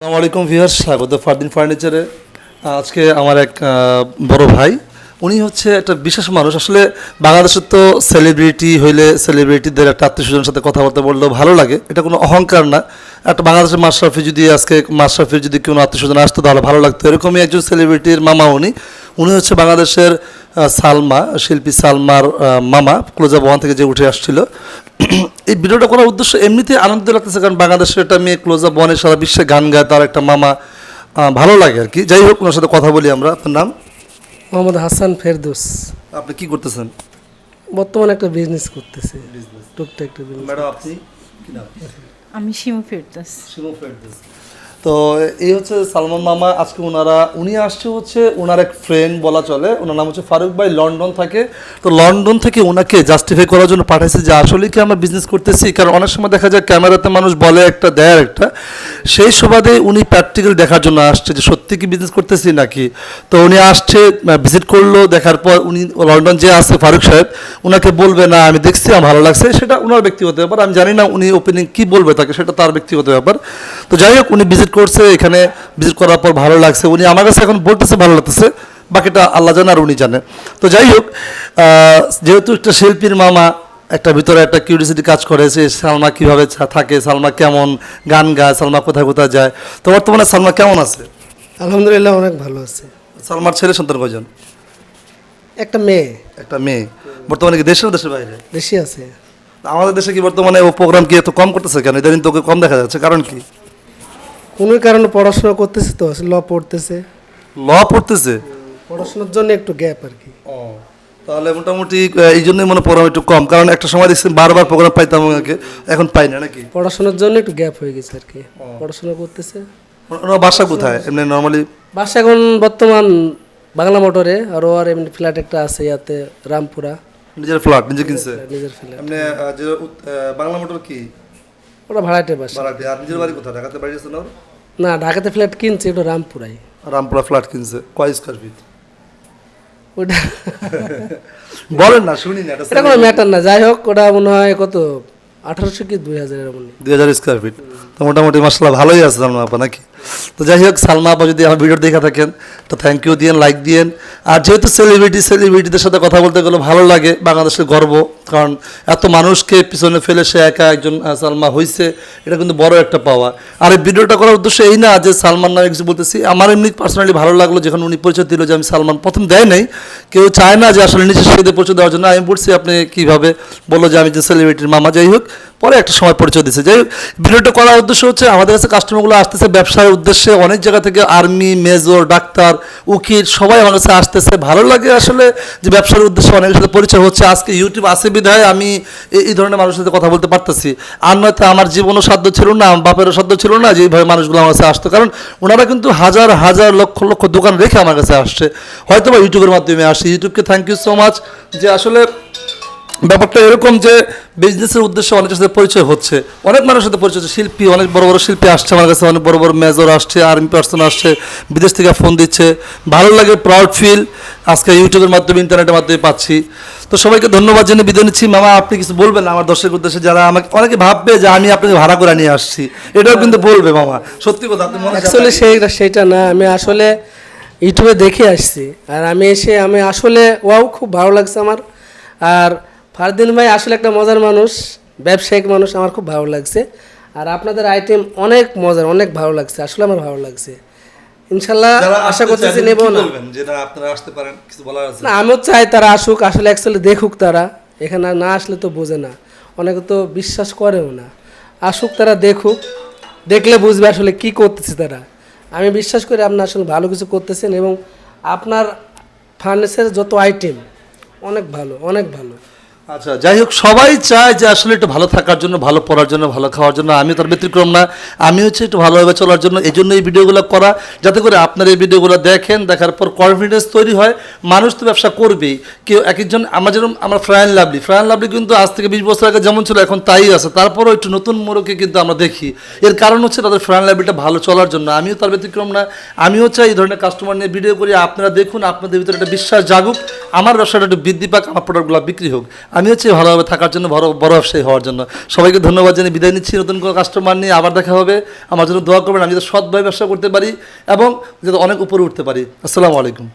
আসসালামু আলাইকুম ভিউয়ার্স, স্বাগত ফারদিন ফার্নিচারে। আজকে আমার এক বড় ভাই, উনি হচ্ছে একটা বিশেষ মানুষ। আসলে বাংলাদেশের তো সেলিব্রিটি হইলে সেলিব্রিটিদের একটা আত্মীয়স্বজনের সাথে কথা বলতে বললেও ভালো লাগে। এটা কোনো অহংকার না। একটা বাংলাদেশের মাশরাফি যদি আজকে মাশরাফির যদি কোনো আত্মীয়স্বজন আসতো, তাহলে ভালো লাগতো। এরকমই একজন সেলিব্রিটির মামা উনি। উনি হচ্ছে বাংলাদেশের সালমা, শিল্পী সালমার মামা। ক্লোজা ভবন থেকে যে উঠে আসছিল। এই ভিডিওটা করার উদ্দেশ্য এমনিতে আনন্দ লাগতেছে কারণ বাংলাদেশের একটা মেয়ে ক্লোজ ক্লোজা বনে সারা বিশ্বে গান গায় তার একটা মামা ভালো লাগে আর কি। যাই হোক ওনার সাথে কথা বলি আমরা। আপনার নাম? মোহাম্মদ হাসান ফেরদৌস। আপনি কি করতেছেন? বর্তমানে একটা বিজনেস করতেছে। টুকটাক একটা বিজনেস ম্যাডাম আপনি? কি নাম? আমি শিমু ফেরদাস। শিমু ফেরদৌস। তো এই হচ্ছে সালমান মামা, আজকে ওনারা উনি আসছে হচ্ছে ওনার এক ফ্রেন্ড বলা চলে ওনার নাম হচ্ছে ফারুক ভাই, লন্ডন থাকে। তো লন্ডন থেকে ওনাকে জাস্টিফাই করার জন্য পাঠাইছে যে আসলে কি আমরা বিজনেস করতেছি, কারণ অনেক সময় দেখা যায় ক্যামেরাতে মানুষ বলে একটা, দেয় একটা সেই সুবাদে উনি প্র্যাকটিক্যাল দেখার জন্য আসছে যে সত্যি কি বিজনেস করতেছি নাকি। তো উনি আসছে ভিজিট করল, দেখার পর উনি লন্ডন যে আছে ফারুক সাহেব ওনাকে বলবে, না, আমি দেখছি, আমার ভালো লাগছে। সেটা ওনার ব্যক্তিগত ব্যাপার, আমি জানি না উনি ওপেনিং কি বলবে তাকে, সেটা তার ব্যক্তিগত ব্যাপার। তো যাই হোক উনি ভিজিট করছে এখানে ভিজিট করার পর ভালো লাগছে। উনি আমার কাছে এখন বলতেছে ভালো লাগতেছে বাকিটা আল্লাহ জানে আর উনি জানে। তো যাই হোক যেহেতু একটা শিল্পীর মামা একটা ভিতরে একটা কিউরিয়াসিটি কাজ করে সে সালমা কীভাবে থাকে সালমা কেমন গান গায় সালমা কোথায় কোথায় যায়। তো বর্তমানে সালমা কেমন আছে? আলহামদুলিল্লাহ অনেক ভালো আছে। সালমার ছেলে সন্তান কয়জন? একটা মেয়ে। একটা মেয়ে। বর্তমানে কি দেশের দেশের বাইরে? বেশি আছে। আমাদের দেশে কি বর্তমানে ও প্রোগ্রাম কি এত কম করতেছে কেন? ইদানিং তোকে কম দেখা যাচ্ছে কারণ কি? কোনো কারণে পড়াশোনা করতেছে তো? ল পড়তেছে। ল পড়তেছে? পড়াশোনার জন্য একটু গ্যাপ আর কি। তাহলে মোটামুটি এই জন্যই মনে প্রোগ্রাম একটু কম। কারণ একটা সময় দেখছি বারবার প্রোগ্রাম পাইতাম ওকে এখন পাই না নাকি? পড়াশোনার জন্য একটু গ্যাপ হয়ে গেছে আর কি। পড়াশোনা করতেছে। বাসা কোথায়? এমনি নর্মালি বাসা এখন বর্তমান বাংলা মোটরে আর ওর এমনি ফ্ল্যাট একটা আছে ইয়াতে রামপুরা। নিজের ফ্ল্যাট নিজে কিনছে? নিজের ফ্ল্যাট এমনি যে বাংলা মোটর কি? ওটা ভাড়াটে বাসা। ভাড়াতে আর নিজের বাড়ি কোথায়? ঢাকাতে বাড়ি আছে না? না ঢাকাতে ফ্ল্যাট কিনছে ওটা রামপুরাই রামপুরা ফ্ল্যাট কিনছে। কয় স্কোয়ার ফিট ওটা বলেন না শুনি না এটা কোনো ম্যাটার না। যাই হোক ওটা মনে হয় কত? আঠারোশো কি দুই হাজার দুই হাজার স্কোয়ার ফিট তো মোটামুটি মশলা ভালোই আছে জানো আপা নাকি? তো যাই হোক, সালমা আপা যদি আমার ভিডিও দেখে থাকেন, তো থ্যাংক ইউ দিয়েন লাইক দিয়েন। আর যেহেতু সেলিব্রিটি সেলিব্রিটিদের সাথে কথা বলতে গেলে ভালো লাগে, বাংলাদেশের গর্ব, কারণ এত মানুষকে পিছনে ফেলে সে একা একজন সালমা হয়েছে এটা কিন্তু বড় একটা পাওয়া আর এই ভিডিওটা করার উদ্দেশ্য এই না যে সালমান নামে কিছু বলতেছি। আমার এমনি পার্সোনালি ভালো লাগল যখন উনি পরিচয় দিল যে আমি সালমান প্রথম দেয় নাই। কেউ চায় না যে আসলে নিজের সাথে পরিচয় দেওয়ার জন্য। আমি বলছি, আপনি কীভাবে বলল যে আমি যে সেলিব্রিটির মামা? যাই হোক পরে একটা সময় পরিচয় দিচ্ছে হোক, ভিডিওটা করার উদ্দেশ্য হচ্ছে, আমাদের কাছে কাস্টমারগুলো আসতেছে ব্যবসার উদ্দেশ্যে অনেক জায়গা থেকে আর্মি মেজর ডাক্তার, উকিল সবাই আমার কাছে আসতেছে। ভালো লাগে আসলে যে ব্যবসার উদ্দেশ্যে অনেকের সাথে পরিচয় হচ্ছে। আজকে ইউটিউব আছে বিধায় আমি এই- এই ধরনের মানুষের সাথে কথা বলতে পারতেছি। আর নয়তো আমার জীবনও সাধ্য ছিল না, বাপেরও সাধ্য ছিল না যে এইভাবে মানুষগুলো আমার কাছে আসতো। কারণ ওনারা কিন্তু হাজার হাজার, লক্ষ লক্ষ দোকান রেখে আমার কাছে আসছে। হয়তো বা ইউটিউবের মাধ্যমে আসছে। ইউটিউবকে থ্যাংক ইউ সো মাচ যে আসলে ব্যাপারটা এরকম যে বিজনেসের উদ্দেশ্যে অনেকের সাথে পরিচয় হচ্ছে। অনেক মানুষের সাথে পরিচয় হচ্ছে। শিল্পী, অনেক বড় বড় শিল্পী আসছে আমার কাছে, অনেক বড় বড় মেজর আসছে আর্মি পার্সন আসছে, বিদেশ থেকে ফোন দিচ্ছে। ভালো লাগে প্রাউড ফিল আজকে ইউটিউবের মাধ্যমে, ইন্টারনেটের মাধ্যমে পাচ্ছি। তো সবাইকে ধন্যবাদ জেনে বিদায় নিচ্ছি। মামা, আপনি কিছু বলবেন আমার দর্শকের উদ্দেশ্যে? যারা আমাকে, অনেকে ভাববে যে আমি আপনাকে ভাড়া করে নিয়ে আসছি। এটাও কিন্তু বলবে মামা। সত্যি কথা অ্যাকচুয়ালি সেইটা সেইটা না। আমি আসলে ইউটিউবে দেখে আসছি। আর আমি এসে, আমি আসলে ওয়াও খুব ভালো লাগছে আমার। আর ফারদিন ভাই আসলে একটা মজার মানুষ ব্যবসায়িক মানুষ আমার খুব ভালো লাগছে। আর আপনাদের আইটেম অনেক মজার অনেক ভালো লাগছে আসলে আমার ভালো লাগছে। ইনশাল্লাহ আশা করতেছি নেব না। না আপনারা আসতে পারেন কিছু বলার আছে? না আমিও চাই তারা আসুক আসলে অ্যাকচুয়ালি দেখুক তারা। এখানে না আসলে তো বোঝে না। অনেকে তো বিশ্বাস করেও না। আসুক তারা দেখুক দেখলে বুঝবে আসলে কি করতেছে তারা। আমি বিশ্বাস করি আপনি আসলে ভালো কিছু করতেছেন এবং আপনার ফার্নিচারের যত আইটেম অনেক ভালো অনেক ভালো। আচ্ছা যাই হোক, সবাই চায় যে আসলে একটু ভালো থাকার জন্য, ভালো পড়ার জন্য, ভালো খাওয়ার জন্য আমি তার ব্যতিক্রম না আমি হচ্ছে একটু ভালোভাবে চলার জন্য, এই জন্য এই ভিডিওগুলো করা, যাতে করে আপনার এই ভিডিওগুলো দেখেন, দেখার পর কনফিডেন্স তৈরি হয়, মানুষ তো ব্যবসা করবেই। কেউ এক একজন, আমার যেরকম, আমার ফ্রায়ান লাভলি ফ্রায়ান লাভলি কিন্তু আজ থেকে বিশ বছর আগে যেমন ছিল, এখন তাই আছে, তারপরও একটু নতুন মোড়কে কিন্তু আমরা দেখি। এর কারণ হচ্ছে তাদের ফ্রায়ান লাভলিটা ভালো চলার জন্য, আমিও তার ব্যতিক্রম না, আমিও চাই এই ধরনের কাস্টমার নিয়ে ভিডিও করি, আপনারা দেখুন, আপনাদের ভিতরে একটা বিশ্বাস জাগুক আমার ব্যবসাটা একটু বৃদ্ধি পাক, আমার প্রোডাক্টগুলো বিক্রি হোক। আমি হচ্ছে ভালোভাবে থাকার জন্য, বড় বড় ব্যবসায়ী হওয়ার জন্য। সবাইকে ধন্যবাদ জানিয়ে বিদায় নিচ্ছি, নতুন কোনো কাস্টমার নিয়ে আবার দেখা হবে। আমার জন্য দোয়া করবেন, আমি যাতে সৎভাবে ব্যবসা করতে পারি এবং যাতে অনেক উপরে উঠতে পারি। আসসালামু আলাইকুম।